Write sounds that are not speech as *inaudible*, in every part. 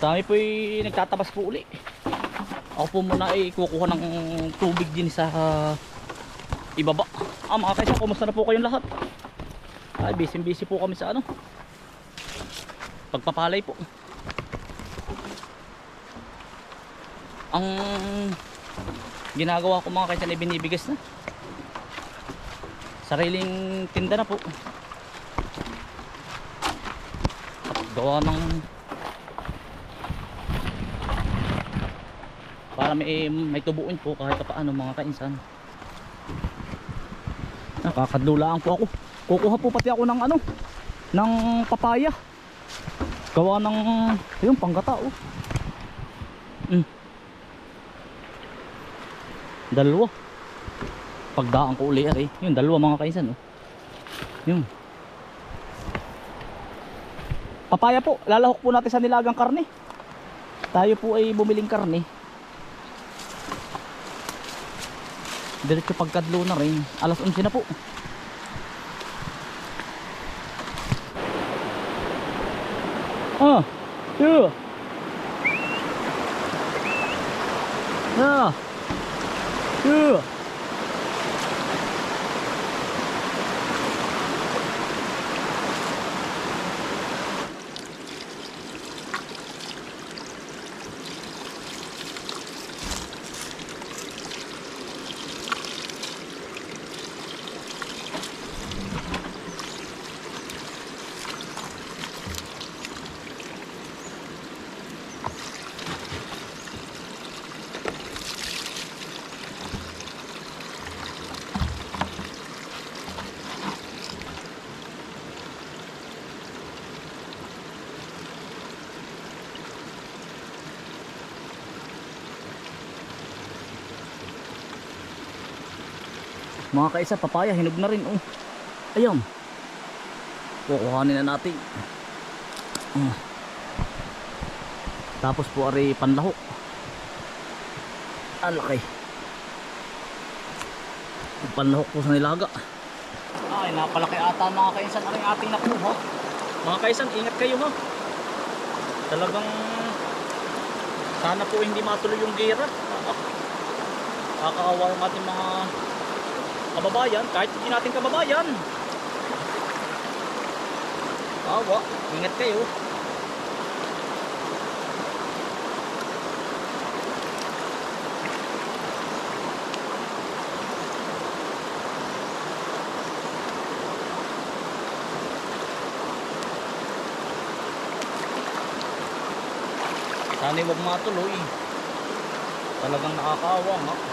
Kami po nagtatabas po uli. Ako po muna ay kukuha ng tubig din sa ah, ibaba. Ah mga kaisa, kumusta na po kayong lahat? Ay, busy busy po kami sa ano. Pagpapalay po. Ang ginagawa ko mga kaisa ay binibigas na. Sariling tinda na po. Gawa ng para may may tubuin po kahit pa paano mga kainsan. Nakakadulaan po ako. Kukuha po pati ako ng ano ng papaya. Gawa ng yung panggata oh. Mm. dalawa. Pagdaan ko uli eh yung dalawa mga kainsan oh. Yung papaya po. Lalahok po natin sa nilagang karne. Tayo po ay bumiling karne Diretso pagkadlo na rin. Alas 11 na po. Ah, yeah. Yeah. Yeah. Mga kaisa, papaya, hinog na rin. Oh. Ayun. Kukuhanin na natin. Ah. Tapos po ari panlahok. Ang laki. Panlahok po sa nilaga. Ay, napalaki ata mga kaisan ang ating nakuha. Mga kaisan, ingat kayo ha. Talagang sana po hindi matuloy yung gira. Ah, Kakaawa yung ating mga kababayan, kahit hindi natin kababayan. Awa, ingat kayo. Sana'y huwag matuloy. Talagang nakakaawa nga.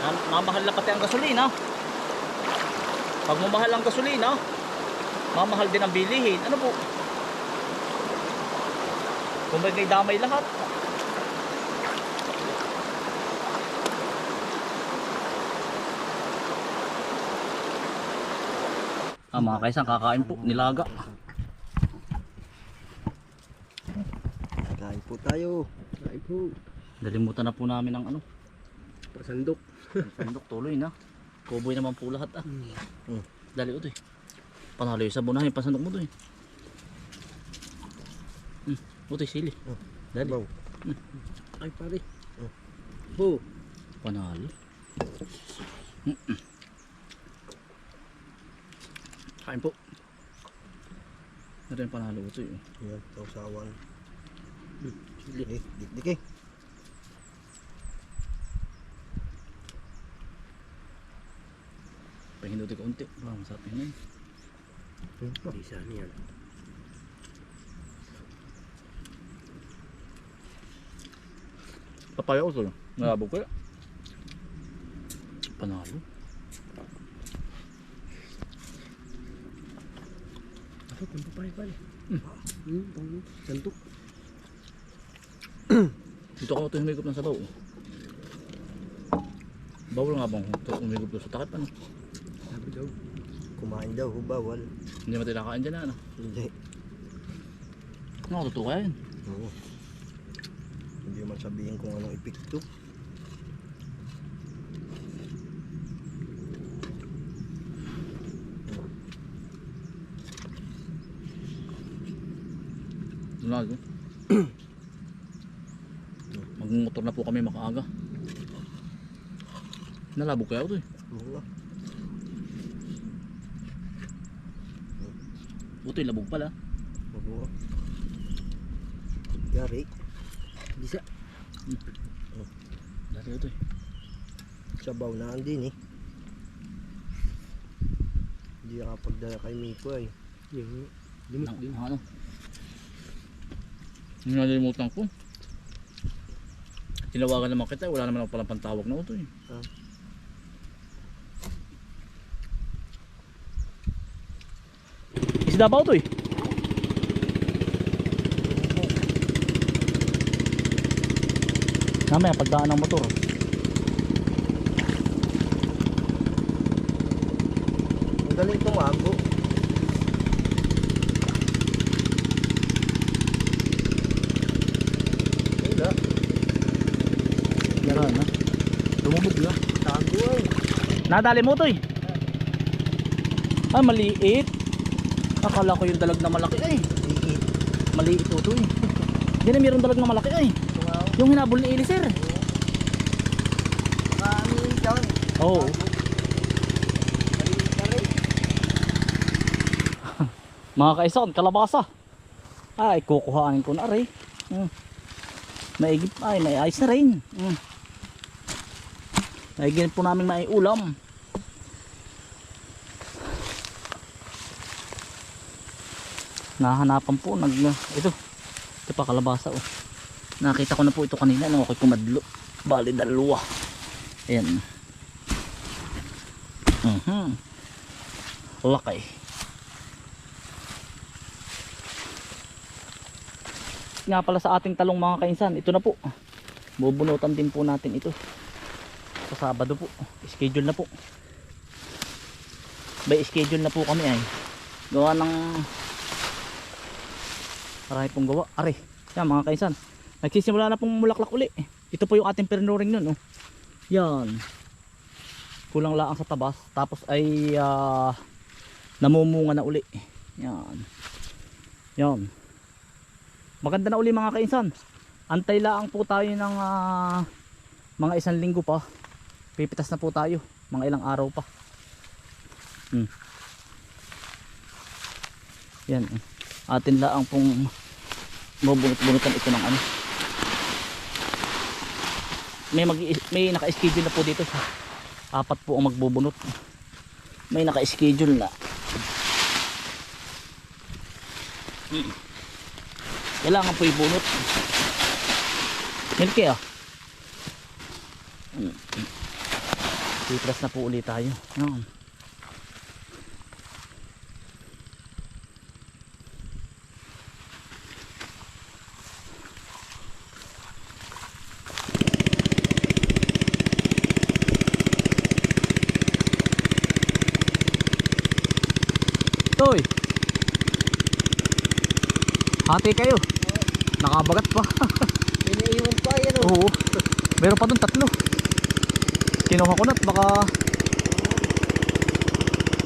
Mamahal na pati ang gasolina. Pag mamahal ang gasolina, mamahal din ang bilihin. Ano po? Kung may damay lahat. Ah, mga kaisang kakain po, nilaga. Kain po tayo. Kain po. Dalimutan na po namin ang ano, Pasandok. Sandok tuloy na. Kuboy naman po lahat ah. Mm. Dali ito eh. Panalo yung sabunahin, pasandok mo to eh. Hmm, ito eh, sili. Oh. Dali. Baw. Ay pare. Oh. Ho. Panalo. Mm-mm. Kain po. Ito yung panalo ito eh. Yan, sausawan. Sili. Eh, dik-dik eh. Pahinduti ko unti. Baka masarap yun eh. Hmm. oh. Isa niyan. Papaya ko ito. Nalabog ko yan. Panalo. Ako kung papaya pare. Hmm, pang santok. Dito ako ito humigop ng sabaw. Bawal nga bang humigop doon sa takip ano? Daw. Kumain daw, ho, bawal. Hindi mo tinakain dyan ano? Hindi. Ano, totoo ka yan. Oo. Hindi man sabihin kung anong epekto. Doon lang. Magmumotor na po kami makaaga. Nalabog kaya ito eh. Oo Buto labog pala. Oo nga. Yari. Bisa. Dati ito eh. Sabaw na din eh. Hindi nakapagdala kay Miko ay. Yung limit Ang, din. ang ano. Nalimutan ko. Tinawagan naman kita, wala naman ako palang pantawag na ito eh. Ah. Isda ba ito eh? Mamaya pagdaan ng motor. Ang galing tumago. Wala. Yara na. Lumubog na. Tago ay. Nadali mo ito eh. Ah, maliit. Akala ko yung dalag na malaki ay. Liit. Maliit ito eh. *laughs* Hindi na mayroong dalag na malaki ay. Wow. Yung hinabol ni Elisir. Marami dyan. Oo. Maliit na rin. *laughs* Mga kaison, kalabasa. Ay, kukuhaan ko na rin. Mm. Maigip, ay, may ayos na rin. Mm. Maigip po namin may ulam. Nahanapan po, nag, ito, ito pa kalabasa oh. Nakita ko na po ito kanina nung ako'y kumadlo. Bali, dalawa. Ayan. Mhm. Laki. nga pala sa ating talong mga kainsan ito na po bubunutan din po natin ito sa Sabado po schedule na po by schedule na po kami ay gawa ng marami pong gawa. Are yan mga kainsan nagsisimula na pong mulaklak uli. Ito po yung ating pernoring nun oh. yan. Kulang lang sa tabas. Tapos ay ah, namumunga na uli. Yan. Yan. Maganda na uli mga kainsan antay lang po tayo ng ah, mga isang linggo pa. Pipitas na po tayo. Mga ilang araw pa. Hmm. yan eh. atin lang pong mabunot-bunutan ito ng ano may mag may naka-schedule na po dito sa apat po ang magbubunot may naka-schedule na hmm. Kailangan po ibunot. Milky ah. Titras na po ulit tayo. Yan. Toy. Hati kayo. Nakabagat pa. Iniiwan pa yan oh. Oo. Meron pa dun tatlo. Kinuha ko na at baka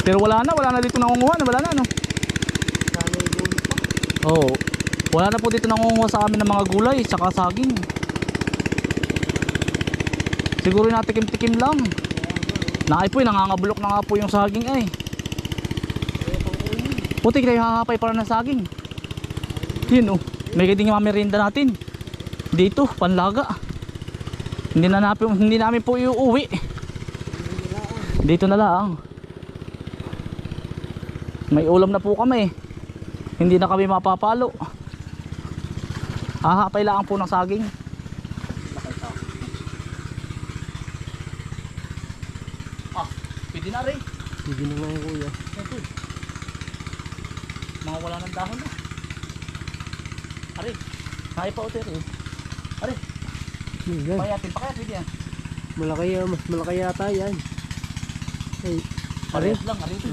Pero wala na, wala na dito nangunguha, wala na no. Oo. Wala na po dito nangunguha sa amin ng mga gulay, saka saging. Siguro natikim-tikim lang. Po, eh, nangangabulok na nga po yung saging ay. Puti kayo hahapay para ng saging. Yun oh. May kading yung merienda natin. Dito, panlaga. Hindi na namin, hindi namin po iuwi. Dito na lang. May ulam na po kami. Hindi na kami mapapalo. Hahapay lang po ng saging. Ah, pwede na rin. Sige na yung kuya. Mga wala ng dahon na. Kaya pa utir eh. Ari, Yan. payatin pa kaya pwede yan. Malaki yan. Mas malaki yata yan. Ay, Parehas lang, ari ito.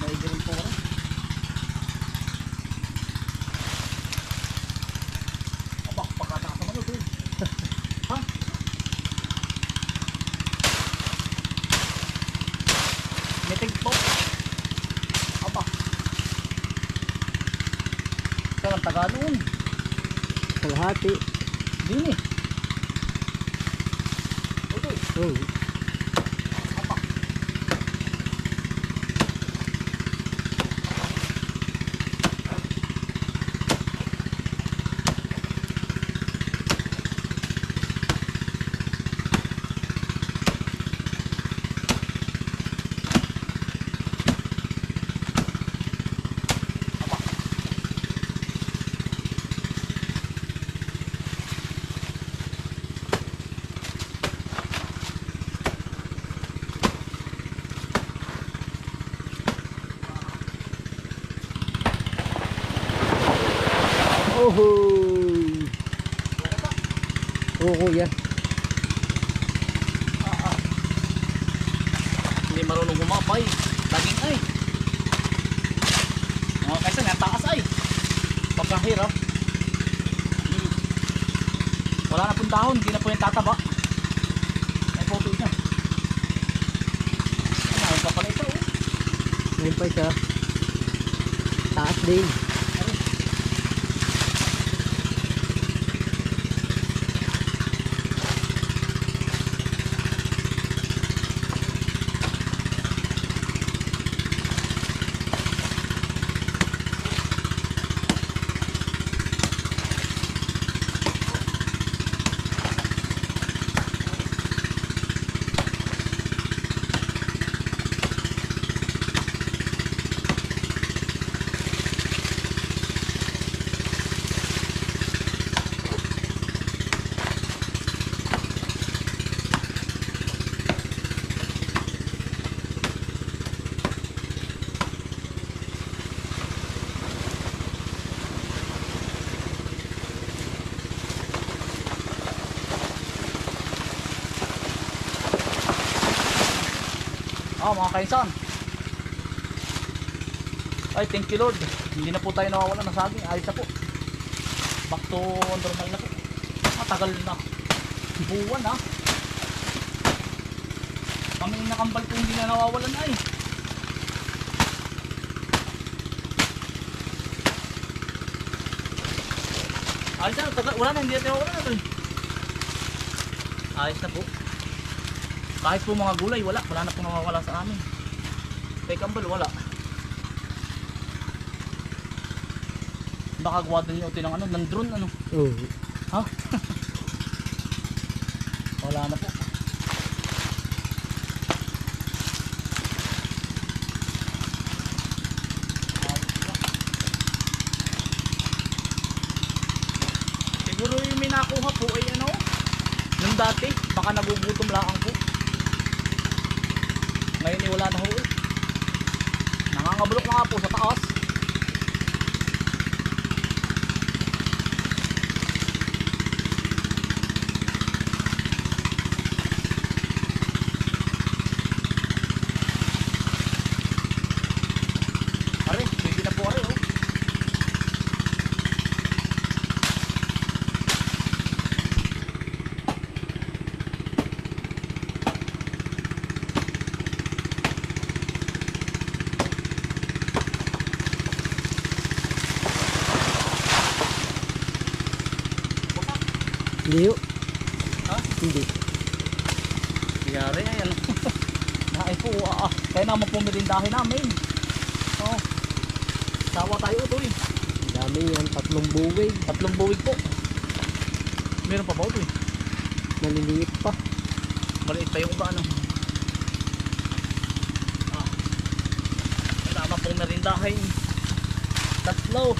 Maigi rin po rin. Aba, pagkatakas naman ito eh. Ha? Mitig po. Aba. Saan ang taga noon? Kalahati. Dini. Utoy. Oh. Apa. Oh. Kuya. Hindi marunong humapay. Laging ay. Mga kaysa nga taas ay. Pagkahirap. Hmm. Wala na pong dahon. Hindi na po yung tataba. Ay photo niya. Ano pa pala ito? oh. Ngayon pa siya. Taas din. Ah, mga kaisan. Ay, thank you Lord. Hindi na po tayo nawawala ng saging. Ayos na po. Back to normal na po. Matagal na. Buwan ha. Kami nakambal po hindi na nawawalan ay. Ayos na, wala na, hindi na nawawalan na to eh. Ayos na po. Kahit po mga gulay, wala. Wala na po nawawala sa amin. Kay Kambal, wala. Baka gawa din yung ng ano, ng drone ano. Oh. Ha? *laughs* wala na po. Siguro yung may nakuha po ay ano, nung dati, baka nagugutom lang po. Ngayon eh, wala na ho eh. Nangangabulok na nga po sa taas. Are, pwede na po are oh. Hindi yun. Ha? Hindi. Yari ay ano. Naay po ah. ah. Kaya naman po merindahin namin. Oh. Sawa tayo ito eh. Dami yan. Tatlong buwig. Tatlong buwig po. Meron pa ba ito eh? Maliliit pa. Maliit pa yung iba ano. Ah. Tama pong merindahin. Tatlo.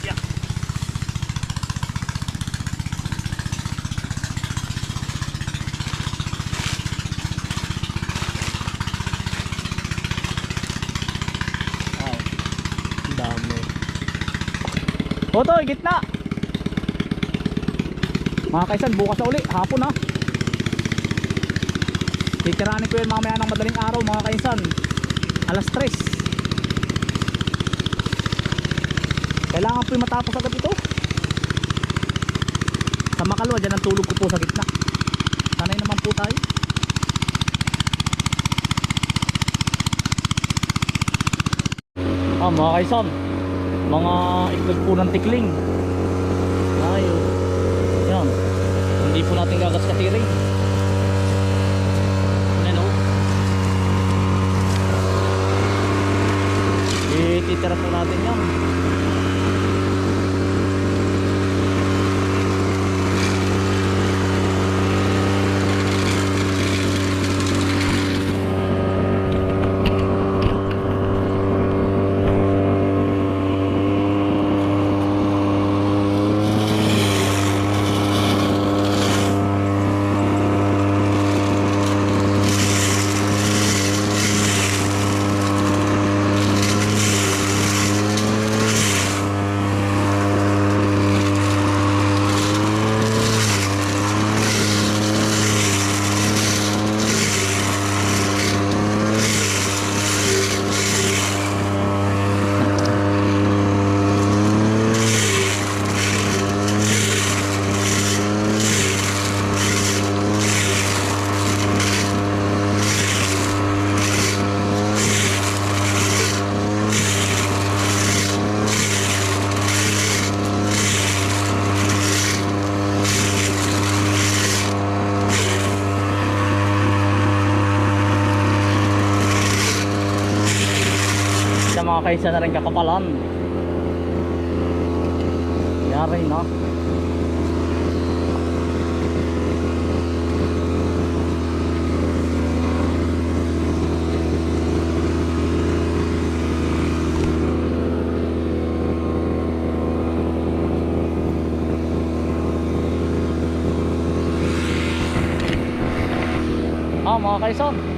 Yeah. Ay. Ang dami. Otoy, gitna. Mga kaisan, bukas na uli. Hapon ha. Titiranin ko yun mamaya ng madaling araw mga kaisan. Alas 3. Kailangan po yung matapos agad ito. Sa makalwa, dyan ang tulog ko po sa gitna. Sanay naman po tayo. Ah, mga kaisan mga itlog po ng tikling. Ayun yan. Hindi po natin gagaskatiri ano yan o oh? ititira po natin yan. Kaysa na rin kakapalan. Yari na. Ah, mga kaisan.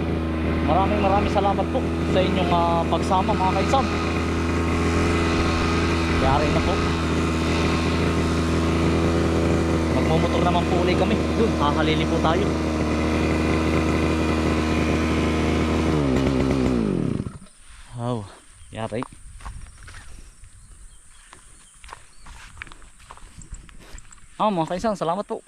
Maraming maraming salamat po sa inyong ah, pagsama mga kaisan. Yari na po. Magmumotor naman po ulit kami. Doon, hahalili po tayo. Wow, yari. Ah, mga kaisan, salamat po.